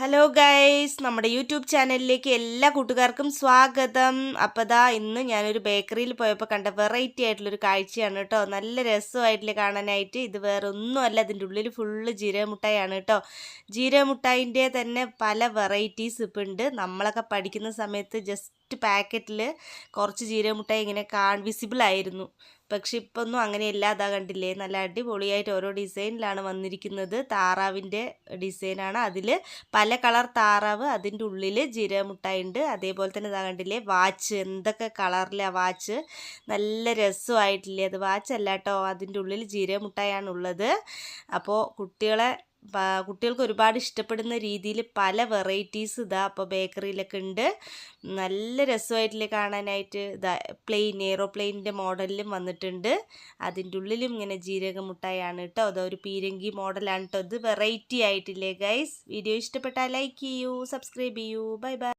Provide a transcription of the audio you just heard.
Hello guys നമ്മുടെ YouTube ചാനലിലേക്ക് എല്ലാ കൂട്ടുകാർക്കും സ്വാഗതം. അപ്പോൾ ദാ ഇന്ന് ഞാനൊരു ബേക്കറിയിൽ പോയപ്പോൾ കണ്ട വെറൈറ്റി ആയിട്ടുള്ളൊരു കാഴ്ചയാണ് കേട്ടോ. നല്ല രസമായിട്ടില്ല കാണാനായിട്ട്. ഇത് വേറെ ഒന്നുമല്ല അതിന്റെ ഉള്ളിൽ ഫുള്ള് ജീരമുട്ടായാണ് കേട്ടോ. ജീരമുട്ടായിന്റെ തന്നെ പല വെറൈറ്റീസ് ഇപ്പം ഉണ്ട്. നമ്മളൊക്കെ പഠിക്കുന്ന സമയത്ത് ജസ്റ്റ് പാക്കറ്റിൽ കുറച്ച് ജീരമുട്ടായി ഇങ്ങനെ കാൺ വിസിബിൾ ആയിരുന്നു. പക്ഷെ ഇപ്പം ഒന്നും അങ്ങനെയല്ല. അതാ കണ്ടില്ലേ? നല്ല അടിപൊളിയായിട്ട് ഓരോ ഡിസൈനിലാണ് വന്നിരിക്കുന്നത്. താറാവിന്റെ ഡിസൈനാണ്. അതിൽ പല കളർ താറാവ് അതിന്റെ ഉള്ളിൽ ഉണ്ട് അതേപോലെ തന്നെ ഇതാ കണ്ടില്ലേ? വാച്ച്. എന്തൊക്കെ കളറിലാണ് വാച്ച്. നല്ല രസമായിട്ടില്ലേ? അത് വാച്ച് കേട്ടോ അതിന്റെ ഉള്ളിൽ ജീരകമുട്ടായാണ് ഉള്ളത് അപ്പോൾ കുട്ടികളെ കുട്ടികൾക്ക് ഒരുപാട് ഇഷ്ടപ്പെടുന്ന രീതിയിൽ പല വെറൈറ്റീസ് ഇതാ അപ്പോൾ ബേക്കറിയിലൊക്കെ ഉണ്ട് നല്ല രസമായിട്ടില്ലേ കാണാനായിട്ട്. ഇതാ പ്ലെയിൻ എയ്റോപ്ലെയിനിന്റെ മോഡലിലും വന്നിട്ടുണ്ട്. അതിന്റെ ഉള്ളിലും ഇങ്ങനെ ജീരക മുട്ടായാണ് കേട്ടോ അതോ ഒരു പീരങ്കി മോഡലാണ് കേട്ടോ ഇത് വെറൈറ്റി ആയിട്ടില്ലേ ഗൈസ് വീഡിയോ ഇഷ്ടപ്പെട്ടാൽ ലൈക്ക് ചെയ്യൂ സബ്സ്ക്രൈബ് ചെയ്യൂ. Bye bye